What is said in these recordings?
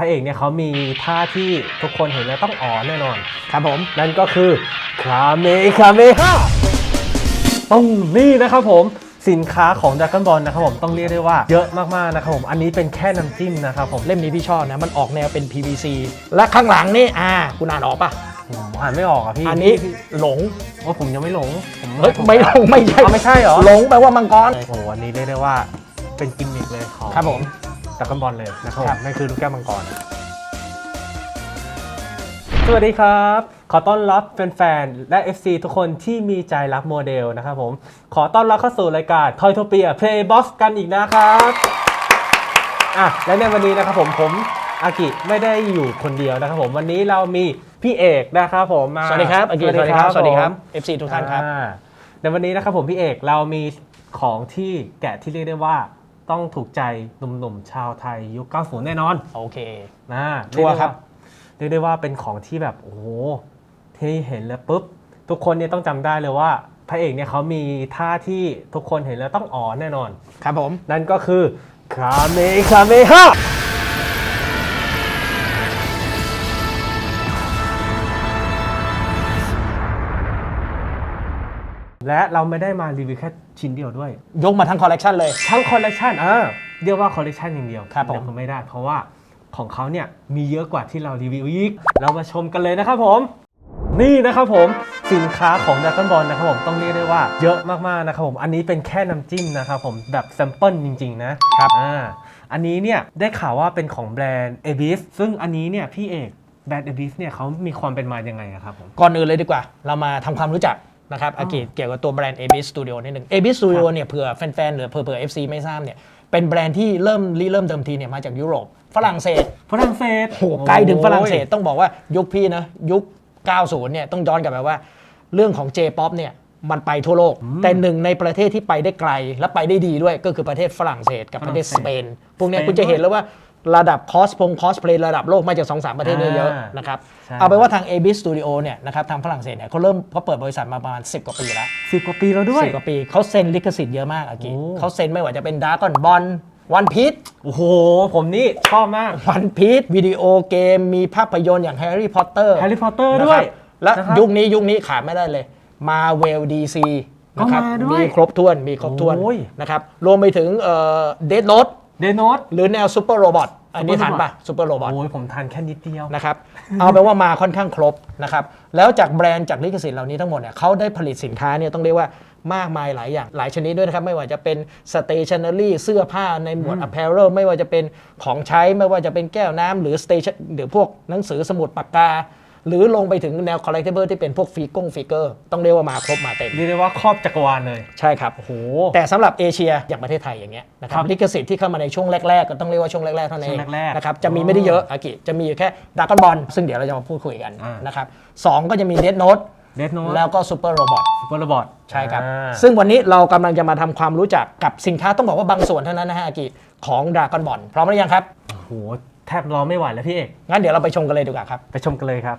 ระเอกเนี่ยเขามีท่าที่ทุกคนเห็นแล้วต้องอ๋อแน่นอน ครับผมนั่นก็คือคาเมคาเมฮาต้องนี่นะครับผมสินค้าของด r a ก o n บอลนะครับผมต้องเรียกได้ว่าเยอะมากๆนะครับผมอันนี้เป็นแค่น้ำจิ้มนะครับผมเล่มนี้พี่ชอบนะ มันออกแนวเป็น PVC และข้างหลังนี่อ่าคุณอ่านออกปะผมอ่านไม่ออกอะพี่อันนี้หลงโอ้ผมยังไม่หลงผมเฮ้ยไม่หลงไม่ใช่อ๋อไม่ใช่เหรอหลงแปลว่ามังกรโอ้โหอันนี้เรียกได้ว่าเป็นกิมมิคเลยของครับผม ด r a ก o n บอลเลยนะครับผครัมบนั่นคือลูกแก้วมังกร สวัสดีครับ ขอต้อนรับแฟนๆ และ FC ทุกคนที่มีใจรักโมเดลนะครับผม ขอต้อนรับเข้าสู่รายการ Toy t o p i a Playbox กันอีกนะครับอะและในวันนี้นะครับผมผมอากิไม่ได้อยู่คนเดียวนะครับผมวันนี้เรามีพี่เอกนะครับผมมาสวัสดีครับอากิสวัสดีครับ สวัสดีครับผม FC ทุกท่านครับอ่าในวันนี้นะครับผมพี่เอกเรามีของที่แกะที่เรียกได้ว่า ต้องถูกใจหนุ่มๆชาวไทยยุค 90 แน่นอนโอเคนะชัวร์ครับเรียกได้ว่าเป็นของที่แบบโอ้โหที่เห็นแล้วปุ๊บ ทุกคนเนี่ยต้องจำได้เลยว่าพระเอกเนี่ยเขามีท่าที่ทุกคนเห็นแล้วต้องอ๋อแน่นอน ครับผม นั่นก็คือคาเมคาเมฮา และเราไม่ได้มารีวิวแค่ชิ้นเดียวด้วย ยกมาทั้งคอลเลกชันเลย ทั้งคอลเลกชันเออเรียกว่าคอลเลกชันอย่างเดียวครับผม เดี๋ยวผมไม่ได้ เพราะว่าของเขาเนี่ยมีเยอะกว่าที่เรารีวิวอีก เรามาชมกันเลยนะครับผม นี่นะครับผมสินค้าของด r a ก o n บอลนะครับผมต้องเรียกได้ว่าเยอะมากๆนะครับผมอันนี้เป็นแค่น้ำจิ้มนะครับผมแบบแซมเปิลจริง ๆ นะครับอ่าอันนี้เนี่ยได้ข่าวว่าเป็นของแบรนด์ a b i s ซึ่งอันนี้เนี่ยพี่เอกแบรนด์ a b i s เนี่ยเขามีความเป็นมายังไงอะครับผม ก่อนอื่นเลยดีกว่า เรามาทำความรู้จัก นะครับอากิเกี่ยวกับตัวแบรนด์ a b i s Studio นิดหนึ่ง a b i s Studio เนี่ยเผื่อแฟนๆหรือเผื่อ FC ไม่ทราบเนี่ยเป็นแบรนด์ที่เริ่มริเริ่มเดิมทีเนี่ยมาจากยุโรป ฝรั่งเศสฝรั่งเศสโหไกลถึงฝรั่งเศสต้องบอกว่ายุคพี่นะยุค 90 เนี่ยต้องย้อนกลับไปว่า เรื่องของ J-POP เนี่ยมันไปทั่วโลก แต่หนึ่งในประเทศที่ไปได้ไกลและไปได้ดีด้วยก็คือประเทศฝรั่งเศสกับประเทศสเปนพวกเนี้ยสเปนคุณจะเห็นแล้วว่า ระดับคอสพงคอสเพลย์ระดับโลกมาจาก2อสประเทศเนี่ยเยอะอ่านนะครับใช่เอาไปนว่าทาง a b i s Studio เนี่ยนะครับทางฝรั่งเศสเนี่ยเขาเริ่มเขาเปิดบริษัทมาประมาณ 10 กว่าปีแล้วสิบกว่าปีแล้วด้วยสิบกว่าปีเขาเซ็นลิขสิทธิ์เยอะมากอากิโอ้เขาเซ็นไม่ว่าจะเป็นดาร์กอนบอลวันพีชโอ้โห ผมนี่ชอบมากวันพีชวิดีโอเกมมีภาพยนตร์อย่างแฮร์รี่พอตเตอร์แฮร์รี่พอตเตอร์ด้วย และนะครับยุคนี้ยุคนี้ขาดไม่ได้เลยมาเวลดีซีก็นะครับมาด้วยมีครบถ้วนมีครบถ้วนโอ้ยนะครับรวมไปถึงเดดโนต เดโนตหรือแนวซูเปอร์โรบอทอันนี้ Super ทัน Robot ปะซูเปอร์โรบอทโอ้ยผมทานแค่นิดเดียวนะครับ เอาเป็นว่ามาค่อนข้างครบนะครับ แล้วจากแบรนด์จากลิขสิทธิ์เหล่านี้ทั้งหมดเนี่ยเขาได้ผลิตสินค้าเนี่ยต้องเรียกว่ามากมายหลายอย่างหลายชนิดด้วยนะครับ ไม่ว่าจะเป็น stationery เสื้อผ้าในหมวด apparel ไม่ว่าจะเป็นของใช้ไม่ว่าจะเป็นแก้วน้ำหรือ station หรือพวกหนังสือสมุดปากกา หรือลงไปถึงแนว collectible ที่เป็นพวกฟีกงฟิกเกอร์ต้องเรียกว่ามาครบมาเต็มเรียกได้ว่าครอบจักรวาลเลย ใช่ครับโอ้โหแต่สำหรับเอเชียอย่างประเทศไทยอย่างเงี้ยนะคครัรับบลิขสิทธิ์ที่เข้ามาในช่วงแรกๆก็ต้องเรียกว่าช่วงแรกๆเท่านั้นเองช่วงแรกๆนะครับจะมีอ๋อไม่ได้เยอะอากิจะมีอยู่แค่ด r a ก o n บอลซึ่งเดี๋ยวเราจะมาพูดคุยกันอ่านนะครับสองก็จะมีเด d โน t เดโนตแล้วก็ซูเปอร์โรบอทซูเปอร์โรบอทใช่ครับอ่าซึ่งวันนี้เรากำลังจะมาทำความรู้จักกับสินค้าต้องบอกว่าบางส่วนเท่านั้นนะฮะอากิของด r a ก o n บอลพร้อมหรือยังครับโอ้โห แทบรอไม่ไหวแล้วพี่เอก งั้นเดี๋ยวเราไปชมกันเลยดีกว่าครับ ไปชมกันเลยครับ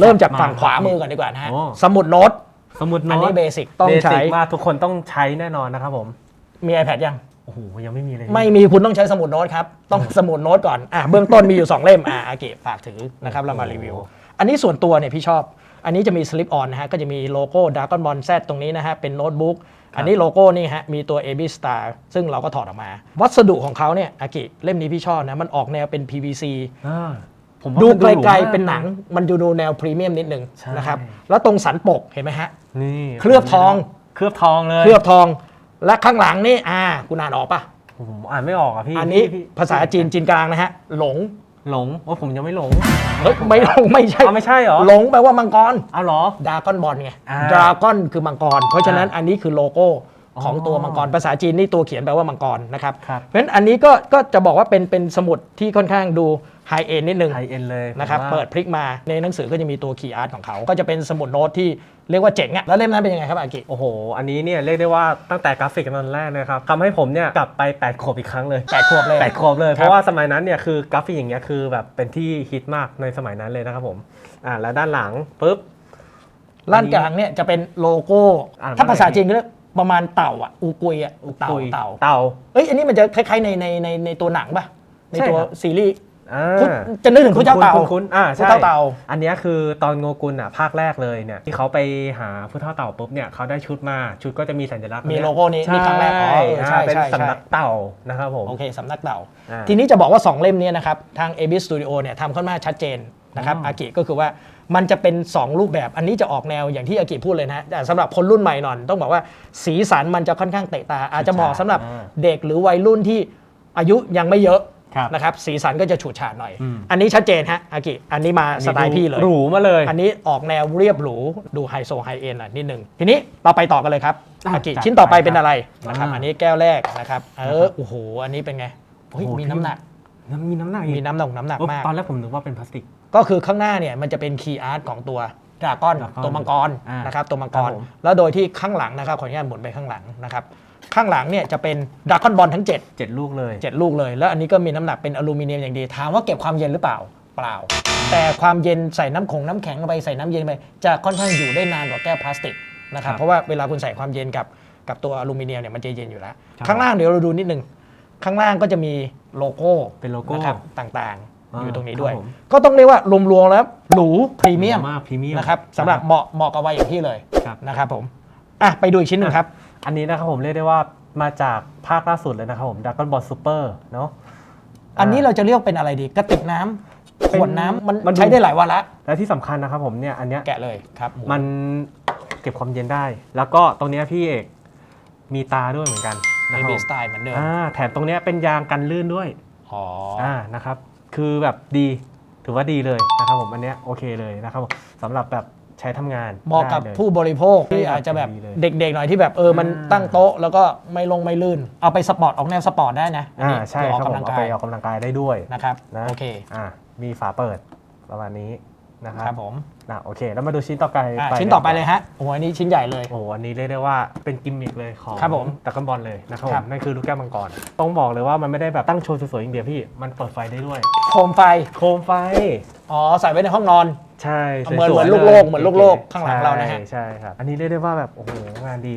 เริ่มจากฝั่งขวามือก่อนดีกว่านะฮะ โอ้ สมุดโน้ต สมุดอันโน้นี้ตเบสิกต้องเบใช้สิกมากทุกคนต้องใช้แน่นอนนะครับผมมี iPad ยัง โอ้โหยังไม่มีเลยไม่มีคุณต้องใช้สมุดโน้ตครับ ต้องสมุดโน้ตก่อน อะเบื้องต้นมีอยู่ 2 เล่ม อะอาเกะฝากถือนะครับ เรามารีวิว อันนี้ส่วนตัวเนี่ยพี่ชอบ อันนี้จะมีสลิปออนนะฮะ ก็จะมีโลโก้ Dragon Ball Z ตรงนี้นะฮะ เป็นโน้ตบุ๊ก อันนี้โลโก้นี่ฮะมีตัว AB Star ซึ่งเราก็ถอดออกมา วัสดุของเขาเนี่ยอากิเล่มนี้พี่ชอบนะมันออกแนวเป็น PVC อ่าผมว่าดูมันหไกลมาๆเป็นหนังมันดูดูแนวพรีเมียมนิดนึงใช่ นะครับแล้วตรงสันปกเห็นไหมฮะ นี่เคลือบทอง เคลือบทองเลยเคลือบทองและข้างหลังนี่อ่าคุณอ่านออกปะผมอ่านไม่ออกอะพี่อันนี้พี่ภาษาจีนจีนกลางนะฮะหลง หลงโอ้ผมยังไม่หลงเฮ้ยไม่หลงไม่ใช่เอาไม่ใช่เหรอหลงแปลว่ามังกรเอาเหรอดราก้อนบอลไงอ่าดราก้อนคือมังกร เพราะฉะนั้นอ่าอันนี้คือโลโก้ของอ๋อตัวมังกรภาษาจีนนี่ตัวเขียนแปลว่ามังกรนะครับครับเพราะฉะนั้นอันนี้ก็ก็จะบอกว่าเป็นเป็นสมุดที่ค่อนข้างดูไฮเอ็นนิดนึงไฮเอ็นเลยนะครับผมว่าเปิดพลิกมาในหนังสือก็จะมีตัวคีย์อาร์ตของเขา ก็จะเป็นสมุดโน้ตที่ เรียกว่าเจ๋งอะแล้วเล่มนั้นเป็นยังไงครับอากิโอ้โห อันนี้เนี่ยเรียกได้ว่าตั้งแต่กราฟิกตอนแรกนะครับทำให้ผมเนี่ยกลับไป8ขวบอีกครั้งเลยแปดขวบเลยแปดขวบเลยครับเพราะว่าสมัยนั้นเนี่ยคือกราฟิกอย่างเงี้ยคือแบบเป็นที่ฮิตมากในสมัยนั้นเลยนะครับผมอ่าแล้วด้านหลังปุ๊บล้านกลางเนี่ยจะเป็นโลโก้อ่านถ้าภาษาว่าไงจีนก็เรียกประมาณเต่าอะอูกุยอะเต่าคุยเต่าเต่าเอ้ยอันนี้มันจะคล้ายๆในในในในตัวหนังป่ะในตัวใช่ครับซีรีส์ อ่าพุทธจะนึกถึงพุทธเจ้าเต่าคุ้นๆคุ้นๆอ่าพุทธใช่เจ้าเต่าอันเนี้ยคือตอนโงกุลอะภาคแรกเลยเนี่ยที่เขาไปหาพุทธเต่าปุ๊บเนี่ยเขาได้ชุดมาชุดก็จะมีสัญลักษณ์มีเยโลโก้นี้นี่ครั้งแรกอ๋อเออใช่อ่าเป็นใช่สำนักใช่เต่านะครับผม โอเคสำนักเต่า อ่าทีนี้จะบอกว่า 2 เล่มเนี้นะครับ ทาง a b i s Studio เนี่ยทำค่อนข้างชัดเจนนะครับอ๋อออากิก็คือว่ามันจะเป็น 2 รูปแบบอันนี้จะออกแนวอย่างที่อากิพูดเลยนะแต่สำหรับคนรุ่นใหม่หน่อยต้องบอกว่าสีสันมันจะค่อนข้างเตะตา อาจจะเหมาะสำหรับเด็กหรือวัยรุ่นที่อายุยังไม่เยอะครับ นะครับสีสันก็จะฉูดฉาดหน่อยอืมอันนี้ชัดเจนฮะอากิอันนี้มาสไตล์พี่เลยหรูมาเลย อันนี้ออกแนวเรียบหรูดูไฮโซไฮเอ็นอะนิดหนึ่งทีนี้เราไปต่อกันเลยครับอะอากิจัดชิ้นต่อไปไปครับเป็นอะไรนะครับอ่าอันนี้แก้วแรกนะครับเออโอ้โหอันนี้เป็นไงเฮ้ยโอ้โหมีน้ำหนักน้ำมีน้ำหนักอีกมีน้ำหนักน้ำหนักโอ้มากตอนแรกผมนึกว่าเป็นพลาสติก ก็คือข้างหน้าเนี่ยมันจะเป็นคีย์อาร์ตของตัวดราก้อน Dragon ตัวมังกรอ่านนะครับตัวมังกครัรบผมแล้วโดยที่ข้างหลังนะครับขออนุญาตหมุนไปข้างหลังนะครับ ข้างหลังเนี่ยจะเป็นดราก้อนบอลทั้ง7เจ็ดลูกเลย 7 ลูกเลย แล้วอันนี้ก็มีน้ำหนักเป็นอลูมิเนียมอย่างดี ถามว่าเก็บความเย็นหรือเปล่า เปล่า แต่ความเย็นใส่น้ำคงน้ำแข็งลงไปใส่น้ำเย็นไปจะค่อนข้างอยู่ได้นานกว่าแก้วพลาสติกนะครับ ครับเพราะว่าเวลาคุณใส่ความเย็นกับกับตัวอลูมิเนียมเนี่ยมันจะเย็นอยู่แล้ว ครับข้างล่างเดี๋ยวเราดูนิดนึง ข้างล่างก็จะมีโลโก้เป็นโลโก้นะครับต่างๆอ่าอยู่ตรงนี้ด้วย ครับผม ก็ต้องเรียกว่ารวมๆแล้วหรูพรีเมียมมากพรีเมียมนะครับสำหรับเหมาะเหมาะกับวัยอย่างพี่เลยครับ นะครับผม อะไปดูอีกชิ้นหนึ่งครับ อันนี้นะครับผมเรียกได้ว่ามาจากภาคล่าสุดเลยนะครับผมดักกอนบอลซูเปอร์เนาะ อันนี้เราจะเรียกเป็นอะไรดีกระติกน้ำขวดน้ำมันมันดู ใช้ได้หลายวาระและที่สำคัญนะครับผมเนี่ยอันเนี้ยแกะเลยครับหมันเก็บความเย็นได้ แล้วก็ตรงเนี้ยพี่เอกมีตาด้วยเหมือนกันในนะครับเบผมสไตล์เหมือนเดิมอ่าแถมตรงเนี้ยเป็นยางกันลื่นด้วยอ๋ออ่านะครับ คือแบบดีถือว่าดีเลยนะครับผมอันเนี้ยโอเคเลยนะครับผมสำหรับแบบ ใช้ทำงานเหมาะกับได้ลยผู้บริโภคที่ใช่ครับอาจจะแบบดีเลยเด็กๆหน่อยที่แบบเออมันอ่าตั้งโต๊ะ แล้วก็ไม่ลงไม่ลื่น เอาไปสปอร์ตออกแนวสปอร์ตได้นะนอ่านี้ใช่ออกครับผกำลัมงเอากาไปยออกกำลังกายได้ด้วยนะครับนะโอเคอ่ามีฝาเปิดประมาณนี้ นะคครัรับบผมอะโอเค แล้วมาดูชิ้นต่อไปอะไปชิ้นต่อไปเลยฮะโอ้โหอันนี้ชิ้นใหญ่เลย โอ้โหอันนี้เรียกได้ว่าเป็นกิมมิคเลยของครับผมตะกันบอลเลยนะครับผครัมบนั่นคือลูกแก้วมังกรต้องบอกเลยว่ามันไม่ได้แบบตั้งโชว์สวยๆอย่างเดียวพี่มันเปิดไฟได้ด้วย โคมไฟ โคมไฟ อ๋อ ใส่ไว้ในห้องนอน ใช่เหมือนสวยๆเหมือนลูกโลกเหมือนลูกโลกก๋ๆข้างหลังเรานะฮะ ใช่ใช่ครับ อันนี้เรียกได้ว่าแบบ โอ้โห งานดี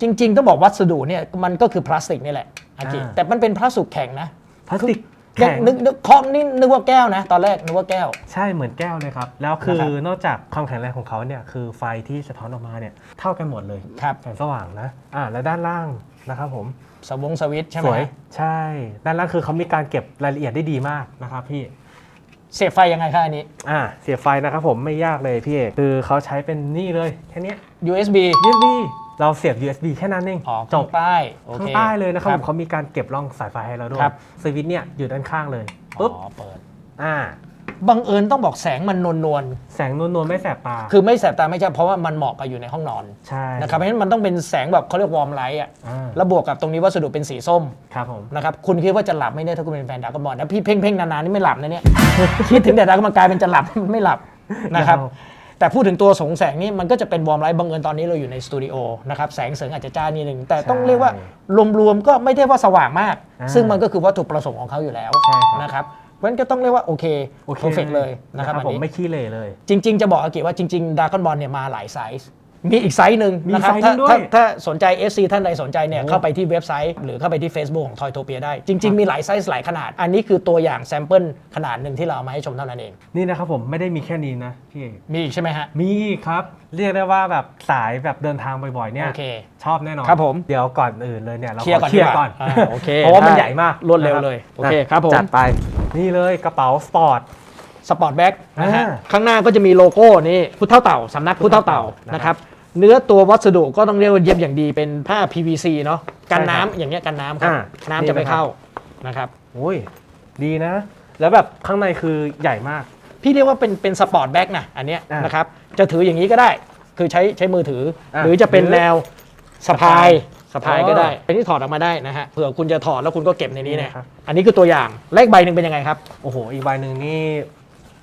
จริง ๆ ต้องบอกวัสดุเนี่ยมันก็คือพลาสติกนี่แหละอากิอ่า แต่มันเป็นพลาสติกแข็งนะ พลาสติกยัง แข็ง นึกนึกเคาะนี่นึกว่าแก้วนะ ตอนแรกนึกว่าแก้ว ใช่เหมือนแก้วเลยครับ แล้วคืนะอครับนอกจากความแข็งแรงของเขาเนี่ยคือไฟที่สะท้อนออกมาเนี่ยเท่ากันหมดเลยครับแสงสว่างนะอ่าแล้วด้านล่างนะครับผมสวงสวิตช์ใช่ไหสมวยฮะใช่ด้านล่างคือเขามีการเก็บรายละเอียดได้ดีมากนะครับพี่เสียบไฟยังไงคะอันนี้ อ่าเสียบไฟนะครับผมไม่ยากเลยพี่เอกคือเขาใช้เป็นนี่เลยแค่เนี้ย USB USB เราเสียบ USB แค่นั้นเองอ๋อจข้าบงใต้โอข้างเคใต้เลยนะครับผมเขามีการเก็บร่องสายไฟให้เราด้วยครับสวิตช์เนี่ยอยู่ด้านข้างเลยปุ๊ปุ๊บบเปิดอ่าบังเอิญต้องบอกแสงมันนวลนวลแสงนวลๆไม่แสบตาๆคือไม่แสบตาไม่ใช่เพราะว่ามันเหมาะกับอยู่ในห้องนอน ใช่นะครับเพราะฉะนั้นมันต้องเป็นแสงแบบเขาเรียกวอร์มไลท์อะอ่าแล้วบวกกับตรงนี้วัสดุเป็นสีส้มครับผมนะครับคุณคิดว่าจะหลับไม่ได้ถ้าคุณเป็นแฟนดรากอนบอลนะพี่เพ่งเพ่งๆนานๆนี่ไม่หลับนะเนี่ยคิดถึงแต่ดรากอนบอลกลายเป็นจะหลับไม่หลับนะครับ แต่พูดถึงตัวสงแสงนี่มันก็จะเป็นวอร์มไลท์บังเอิญตอนนี้เราอยู่ในสตูดิโอนะครับแสงเสริงอาจจะจ้านิดนึงแต่ต้องเรียกว่ารวมๆก็ไม่ได้ว่าสว่างมากอ่าซึ่งมันก็คือวัตถุประสงค์ของเขาอยู่แล้วใช่ครับนะครับเพราะฉะนั้นก็ต้องเรียกว่าโอเคโอเคเพอร์เฟกเลยนะครับอันผมนี้ไม่ขี้เหร่เลย จริง ๆ จะบอกอากิว่าจริงๆดากอนบอลเนี่ยมาหลายไซส์ มีอีกไซส์หนึ่งมีนะครับไซส์หนึ่ถ้างด้วยถ้าถ้าสนใจ SC ท่านใดสนใจเนี่ยโอ้เข้าไปที่เว็บไซต์ หรือเข้าไปที่ Facebook ของ Toytopia ได้ จริง ๆ มีหลายไซส์หลายขนาด อันนี้คือตัวอย่างแซมเปิลขนาดหนึ่งที่เราเอามาให้ชมเท่านั้นเอง นี่นะครับผมไม่ได้มีแค่นี้นะพี่เอกมีอีกใช่ไหมฮะ มีอีกครับ เรียกได้ว่าแบบสายแบบเดินทางบ่อยๆเนี่ยโอเคชอบแน่นอนครับผม เดี๋ยวก่อนอื่นเลยเนี่ยเราเคลียร์ก่อนขเคลียร์ดีกว่าก่อนอ่าโอเคเพราะว่ามันได้ใหญ่มากรวดเร็วนะคบเลยโอเคครับผม จัดไปนี่เลยกระเป๋าสปอร์ต สปอร์ตแบ็กนะฮะอ่าข้างหน้าก็จะมีโลโก้นี่พุทธเท่าเต่าสำนักพุทธเท่าเต่านะครับนะครับ เนื้อตัววัสดุก็ต้องเรียกว่าเย็บอย่างดีเป็นผ้า PVC เนาะกันใช่ครับน้ำอย่างเงี้ยกันน้ำครับ อ่าน้ำจะไม่นี่นะครับเข้านะครับ โอ้ยดีนะ แล้วแบบข้างในคือใหญ่มาก พี่เรียกว่าเป็นเป็นสปอร์ตแบ็กนะอันเนี้ยอ่านนะครับ จะถืออย่างนี้ก็ได้ คือใช้ใช้มือถืออะหรือจะเป็นหรือแนวสะพายสะพายอ๋อก็ได้อันนี้ถอดออกมาได้นะฮะเผื่อคุณจะถอดแล้วคุณก็เก็บในนี้เนี่ยนี่นะครับ อันนี้คือตัวอย่างเลขใบหนึ่งเป็นยังไงครับ โอ้โห อีกใบหนึ่งนี่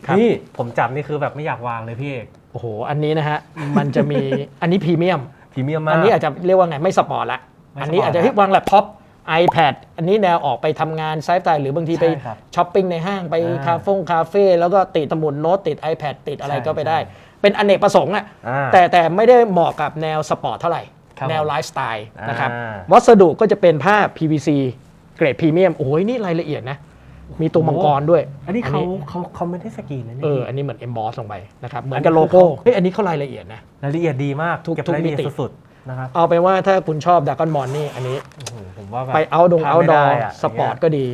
ครับ นี่ผมจับนี่คือแบบไม่อยากวางเลยพี่เอก โอ้โห อันนี้นะฮะ มันจะมี อันนี้พรีเมียม พรีเมียมมาก อันนี้อาจจะเรียกว่าไง ไม่สปอร์ตละ ไม่อันนี้สปอร์ตอาจจะละที่วางแล็ปท็อป iPad อันนี้แนวออกไปทำงานไซฟ์สไตล์หรือบางทีไปใช่ครับช้อปปิ้งในห้างไปอ่าคาเฟ่คาเฟ่แล้วก็ติดสมุดโน้ตติด iPad ติดอะไรใช่ก็ไปได้ใช่เป็นอเนกประสงค์อะอ่าแต่แต่ไม่ได้เหมาะกับแนวสปอร์ตเท่าไหร่ ครับแนวไลฟ์สไตล์นะครับ อ่า วัสดุก็จะเป็นผ้า PVC เกรดพรีเมียม โอ้ยนี่รายละเอียดนะ มีตัวมังกรด้วย อันนี้เขาเขาเขาไม่ได้สกรีนนะนี่เอออันนี้เหมือน emboss ลงไปนะครับเหมือนกับโลโก้เฮ้ยอันนี้เขารายละเอียดนะรายละเอียดดีมากทุกเก็บทุกรายละเอียดมิติสุดๆนะครับเอาเป็นว่าถ้าคุณชอบดากอนบอลนี่อันนี้โอ้โหผมว่าแบบไปเอาดงพลเอาไม่ดอได้ร์ะสปอร์ตก็ดี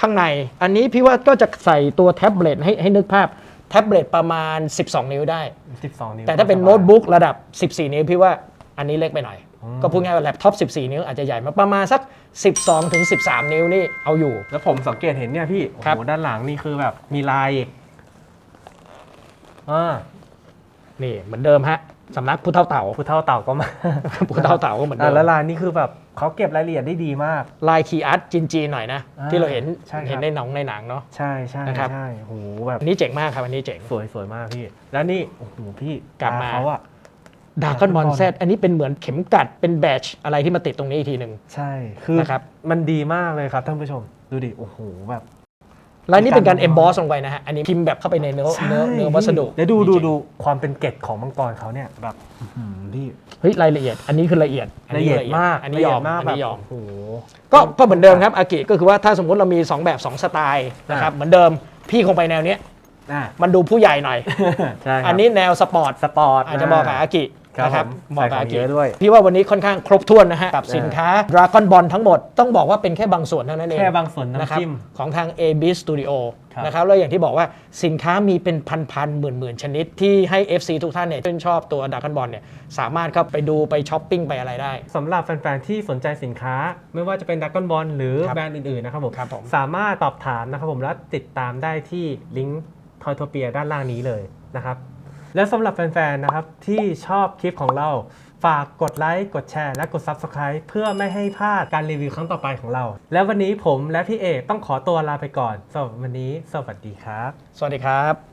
ข้างในอันนี้พี่ว่าก็จะใส่ตัวแท็บเล็ตให้ให้นึกภาพแท็บเล็ตประมาณ 12 นิ้วได้ 12 นิ้ว แต่ถ้าเป็นสบยโน้ตบุ๊กระดับ 14 นิ้วพี่ว่าอันนี้เล็กไปหน่อยอืม ก็พูดง่ายว่าแล็ปท็อป 14 นิ้วอาจจะใหญ่มาประมาณสัก 12ถึง13 นิ้วนี่เอาอยู่ แล้วผมสังเกตเห็นเนี่ยพี่ โอ้ครับ โหด้านหลังนี่คือแบบมีลายอีกอ่านี่เหมือนเดิมฮะสำนักผู้เท่าเต่า ผู้เท่าเต่าก็มา ผู้เท่าเต่าก็เหมือนเดิอะมแล้วลายนี่คือแบบเขาเก็บรายละเอียดได้ดีมาก ลายคีย์อาร์ตจีนๆหน่อยนะ อ่าที่เราเห็นใช่ครับ เห็นในหนังในหนังเนาะ ใช่ใช่นะครับ ใช่โอ้โหแบบอันนี้เจ๋งมากครับอันนี้เจ๋ง สวยสวยมากพี่ แล้วนี่โอ้โหพี่กลับมา ตเขาอะ ดากอนบอล Dragon Ball แซอันนี้เป็นเหมือนเข็มกัดเป็นแบตชอะไรที่มาติดตรงนี้อีกทีหนึ่งใช่ คือนะครับมันดีมากเลยครับท่านผู้ชม ดูดิ โอ้โหแบบลายนี้เป็นการมีการเอมบอสลงไปนะฮะ อันนี้พิมพ์แบบเข้าไปในเนื้อเนื้อเนื้อวัสดุแล้วดูดูจริงๆดูความเป็นเกล็ดของมังกรเขาเนี่ยแบบอื้อหือพี่เฮ้ยรายละเอียด อันนี้คือละเอียดนละนี้เอียดมาก อันนี้ยอมละเอีดมากอันแบบนี้ยอมโอ้โหก็ก็เหมือนเดิมครับอากิก็คือว่าถ้าสมมติเรามี 2 แบบ 2 สไตล์นะครับเหมือนเดิมพี่คงไปแนวเนี้ยอะมันดูผู้ใหญ่หน่อยใช่ครับอันนี้แนวสปอร์ตสปอร์ตอาจจะเหมาะกับอากิครับ นะครับผมเหมาะกับอาใส่ของกิเยอะด้วย พี่ว่าวันนี้ค่อนข้างครบถ้วนนะฮะกับเออสินค้า Dragon Ball ทั้งหมดต้องบอกว่าเป็นแค่บางส่วนเท่านั้นเองแค่บางส่วนนะครับน้ำจิ้มของทาง a b Studio ครับนะครับแล้วอย่างที่บอกว่าสินค้ามีเป็นพันๆหมื่นๆชนิด ที่ให้ FC ทุกท่านเนี่ยชื่นชอบตัว Dragon Ball เนี่ยสามารถเข้าไปดูไปช้อปปิ้งไปอะไรได้สำหรับแฟนๆที่สนใจสินค้า ไม่ว่าจะเป็นดักกอนบอลหรือครับแบรนด์อื่นๆนะครับผมครับผมสามารถตอบถามนะครับผมและติดตามได้ที่ลิงก์ทอยโทเปียด้านล่างนี้เลยนะครับ และสำหรับแฟนๆนะครับที่ชอบคลิปของเราฝากกดไลค์กดแชร์และกด Subscribe เพื่อไม่ให้พลาดการรีวิวครั้งต่อไปของเรา และวันนี้ผมและพี่เอกต้องขอตัวลาไปก่อนสำหรับวันนี้ สวัสดีครับ สวัสดีครับ